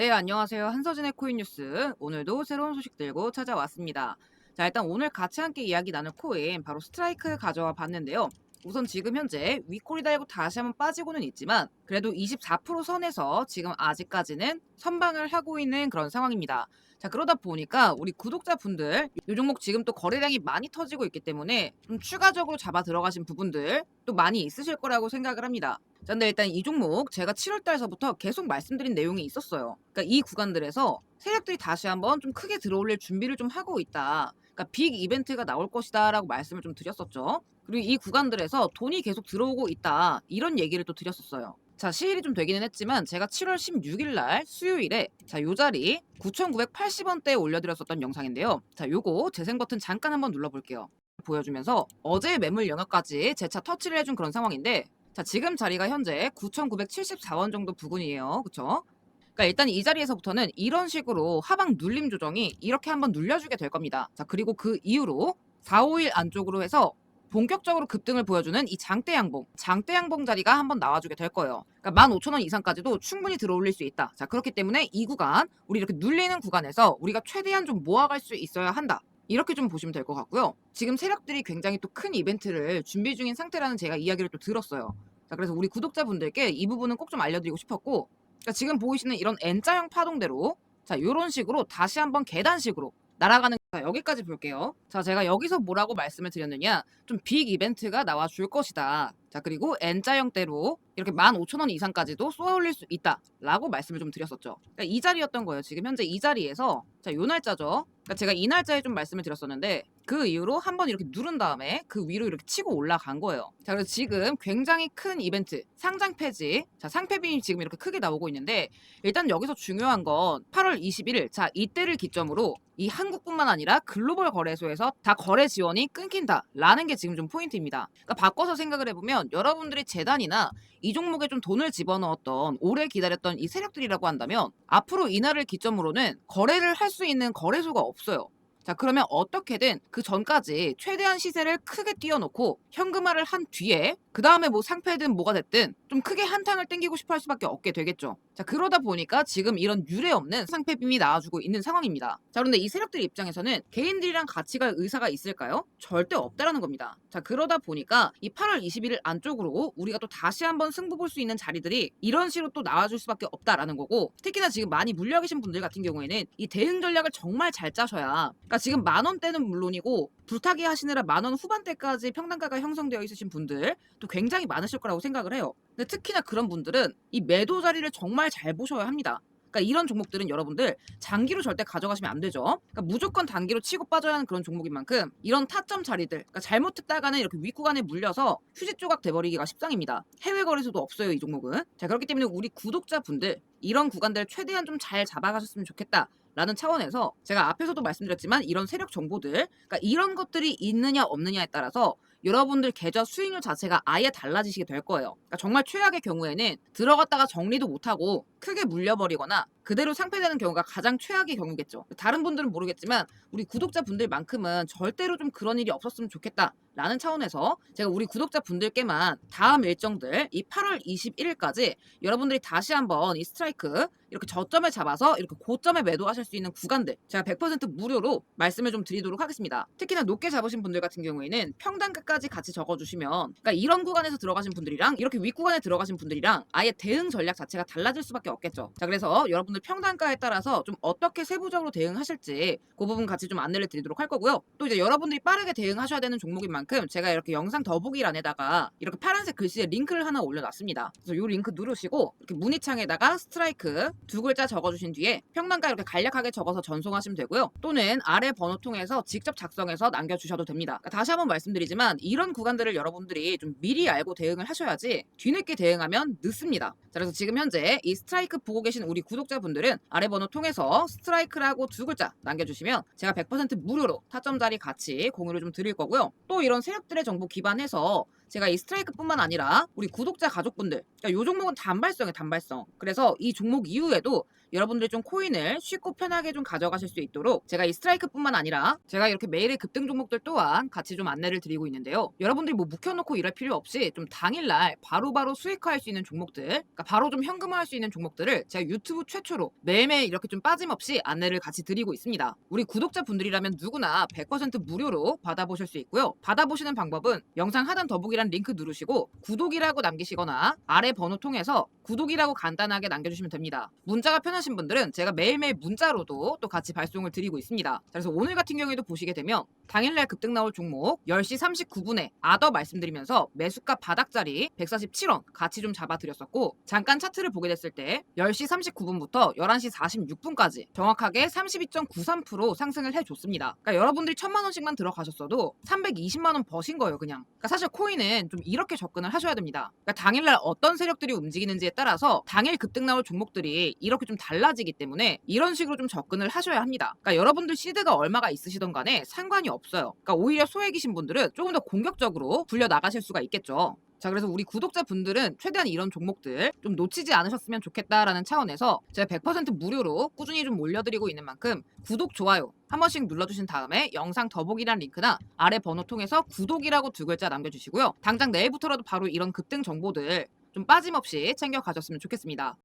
네, 안녕하세요. 한서진의 코인 뉴스. 오늘도 새로운 소식 들고 찾아왔습니다. 자, 일단 오늘 같이 함께 이야기 나눌 코인 바로 스트라이크 가져와 봤는데요. 우선 지금 현재 윗골이 달고 다시 한번 빠지고는 있지만 그래도 24% 선에서 지금 아직까지는 선방을 하고 있는 그런 상황입니다. 자, 그러다 보니까 우리 구독자분들 이 종목 지금 또 거래량이 많이 터지고 있기 때문에 좀 추가적으로 잡아 들어가신 부분들 또 많이 있으실 거라고 생각을 합니다. 자, 근데 일단 이 종목 제가 7월 달서부터 계속 말씀드린 내용이 있었어요. 그러니까 이 구간들에서 세력들이 다시 한번 좀 크게 들어올릴 준비를 좀 하고 있다. 그러니까 빅 이벤트가 나올 것이다라고 말씀을 좀 드렸었죠. 그리고 이 구간들에서 돈이 계속 들어오고 있다. 이런 얘기를 또 드렸었어요. 자, 시일이 좀 되기는 했지만 제가 7월 16일 날 수요일에 자, 요 자리 9,980원대에 올려드렸었던 영상인데요. 자, 요거 재생 버튼 잠깐 한번 눌러볼게요. 보여주면서 어제 매물 영역까지 재차 터치를 해준 그런 상황인데 자, 지금 자리가 현재 9,974원 정도 부근이에요. 그쵸? 그러니까 일단 이 자리에서부터는 이런 식으로 하방 눌림 조정이 이렇게 한번 눌려주게 될 겁니다. 자, 그리고 그 이후로 4, 5일 안쪽으로 해서 본격적으로 급등을 보여주는 이 장대 양봉, 장대 양봉 자리가 한번 나와주게 될 거예요. 그러니까 15,000원 이상까지도 충분히 들어올릴 수 있다. 자, 그렇기 때문에 이 구간, 우리 이렇게 눌리는 구간에서 우리가 최대한 좀 모아갈 수 있어야 한다. 이렇게 좀 보시면 될 것 같고요. 지금 세력들이 굉장히 또 큰 이벤트를 준비 중인 상태라는 제가 이야기를 또 들었어요. 자, 그래서 우리 구독자분들께 이 부분은 꼭 좀 알려드리고 싶었고, 그러니까 지금 보이시는 이런 N자형 파동대로, 자, 이런 식으로 다시 한번 계단식으로 날아가는 자, 여기까지 볼게요. 자, 제가 여기서 뭐라고 말씀을 드렸느냐? 좀 빅 이벤트가 나와 줄 것이다. 자, 그리고 N자형대로 이렇게 15,000원 이상까지도 쏘아 올릴 수 있다. 라고 말씀을 좀 드렸었죠. 그러니까 이 자리였던 거예요. 지금 현재 이 자리에서 자, 요 날짜죠. 그러니까 제가 이 날짜에 좀 말씀을 드렸었는데 그 이후로 한번 이렇게 누른 다음에 그 위로 이렇게 치고 올라간 거예요. 자, 그래서 지금 굉장히 큰 이벤트, 상장 폐지. 자, 상폐 빈이 지금 이렇게 크게 나오고 있는데 일단 여기서 중요한 건 8월 21일. 자, 이때를 기점으로 이 한국뿐만 아니라 글로벌 거래소에서 다 거래 지원이 끊긴다라는 게 지금 좀 포인트입니다. 그러니까 바꿔서 생각을 해보면 여러분들이 재단이나 이 종목에 좀 돈을 집어넣었던 오래 기다렸던 이 세력들이라고 한다면 앞으로 이날을 기점으로는 거래를 할 수 있는 거래소가 없어요. 자 그러면 어떻게든 그 전까지 최대한 시세를 크게 띄워놓고 현금화를 한 뒤에 그 다음에 뭐 상패든 뭐가 됐든 좀 크게 한탕을 땡기고 싶어 할 수밖에 없게 되겠죠. 자 그러다 보니까 지금 이런 유례 없는 상패빔이 나와주고 있는 상황입니다. 자 그런데 이 세력들 입장에서는 개인들이랑 같이 갈 의사가 있을까요? 절대 없다라는 겁니다. 자 그러다 보니까 이 8월 21일 안쪽으로 우리가 또 다시 한번 승부 볼 수 있는 자리들이 이런 식으로 또 나와줄 수밖에 없다라는 거고 특히나 지금 많이 물려 계신 분들 같은 경우에는 이 대응 전략을 정말 잘 짜셔야 그러니까 지금 만 원대는 물론이고 불타기 하시느라 만 원 후반대까지 평단가가 형성되어 있으신 분들 또 굉장히 많으실 거라고 생각을 해요. 근데 특히나 그런 분들은 이 매도 자리를 정말 잘 보셔야 합니다. 그러니까 이런 종목들은 여러분들 장기로 절대 가져가시면 안 되죠. 그러니까 무조건 단기로 치고 빠져야 하는 그런 종목인 만큼 이런 타점 자리들, 그러니까 잘못 듣다가는 이렇게 윗구간에 물려서 휴지 조각 돼버리기가 십상입니다. 해외 거래소도 없어요 이 종목은. 자 그렇기 때문에 우리 구독자 분들 이런 구간들 최대한 좀 잘 잡아가셨으면 좋겠다. 라는 차원에서 제가 앞에서도 말씀드렸지만 이런 세력 정보들, 그러니까 이런 것들이 있느냐 없느냐에 따라서 여러분들 계좌 수익률 자체가 아예 달라지시게 될 거예요. 그러니까 정말 최악의 경우에는 들어갔다가 정리도 못하고 크게 물려버리거나 그대로 상패되는 경우가 가장 최악의 경우겠죠. 다른 분들은 모르겠지만 우리 구독자분들만큼은 절대로 좀 그런 일이 없었으면 좋겠다. 라는 차원에서 제가 우리 구독자분들께만 다음 일정들 이 8월 21일까지 여러분들이 다시 한번 이 스트라이크 이렇게 저점을 잡아서 이렇게 고점에 매도하실 수 있는 구간들 제가 100% 무료로 말씀을 좀 드리도록 하겠습니다. 특히나 높게 잡으신 분들 같은 경우에는 평단가까지 같이 적어주시면 그러니까 이런 구간에서 들어가신 분들이랑 이렇게 윗 구간에 들어가신 분들이랑 아예 대응 전략 자체가 달라질 수밖에 없겠죠. 자 그래서 여러분들 평단가에 따라서 좀 어떻게 세부적으로 대응하실지 그 부분 같이 좀 안내를 드리도록 할 거고요. 또 이제 여러분들이 빠르게 대응하셔야 되는 종목인 만큼 제가 이렇게 영상 더보기란에다가 이렇게 파란색 글씨에 링크를 하나 올려놨습니다. 그래서 이 링크 누르시고 이렇게 문의창에다가 스트라이크 두 글자 적어주신 뒤에 평단가 이렇게 간략하게 적어서 전송하시면 되고요. 또는 아래 번호 통해서 직접 작성해서 남겨주셔도 됩니다. 그러니까 다시 한번 말씀드리지만 이런 구간들을 여러분들이 좀 미리 알고 대응을 하셔야지 뒤늦게 대응하면 늦습니다. 자, 그래서 지금 현재 이 스트라이크 보고 계신 우리 구독자분들은 아래 번호 통해서 스트라이크라고 두 글자 남겨주시면 제가 100% 무료로 타점 자리 같이 공유를 좀 드릴 거고요. 또 이런 세력들의 정보 기반해서 제가 이 스트라이크뿐만 아니라 우리 구독자 가족분들, 그러니까 이 종목은 단발성이에요, 단발성. 그래서 이 종목 이후에도 여러분들이 좀 코인을 쉽고 편하게 좀 가져가실 수 있도록 제가 이 스트라이크뿐만 아니라 제가 이렇게 매일의 급등 종목들 또한 같이 좀 안내를 드리고 있는데요. 여러분들이 뭐 묵혀놓고 일할 필요 없이 좀 당일날 바로바로 수익화할 수 있는 종목들, 그러니까 바로 좀 현금화할 수 있는 종목들을 제가 유튜브 최초로 매일매일 이렇게 좀 빠짐없이 안내를 같이 드리고 있습니다. 우리 구독자분들이라면 누구나 100% 무료로 받아보실 수 있고요. 받아보시는 방법은 영상 하단 더보기란 링크 누르시고 구독이라고 남기시거나 아래 번호 통해서 구독이라고 간단하게 남겨주시면 됩니다. 문자가 편하신 분들은 제가 매일매일 문자로도 또 같이 발송을 드리고 있습니다. 그래서 오늘 같은 경우에도 보시게 되면 당일날 급등 나올 종목 10시 39분에 아더 말씀드리면서 매수가 바닥자리 147원 같이 좀 잡아드렸었고 잠깐 차트를 보게 됐을 때 10시 39분부터 11시 46분까지 정확하게 32.93% 상승을 해줬습니다. 그러니까 여러분들이 천만 원씩만 들어가셨어도 320만 원 버신 거예요, 그냥. 그러니까 사실 코인은 좀 이렇게 접근을 하셔야 됩니다. 그러니까 당일날 어떤 세력들이 움직이는지에 따라서 당일 급등 나올 종목들이 이렇게 좀 달라지기 때문에 이런 식으로 좀 접근을 하셔야 합니다. 그러니까 여러분들 시드가 얼마가 있으시던 간에 상관이 없어요. 그러니까 오히려 소액이신 분들은 조금 더 공격적으로 굴려 나가실 수가 있겠죠. 자, 그래서 우리 구독자분들은 최대한 이런 종목들 좀 놓치지 않으셨으면 좋겠다라는 차원에서 제가 100% 무료로 꾸준히 좀 올려드리고 있는 만큼 구독, 좋아요 한 번씩 눌러주신 다음에 영상 더보기란 링크나 아래 번호 통해서 구독이라고 두 글자 남겨주시고요. 당장 내일부터라도 바로 이런 급등 정보들 좀 빠짐없이 챙겨 가셨으면 좋겠습니다.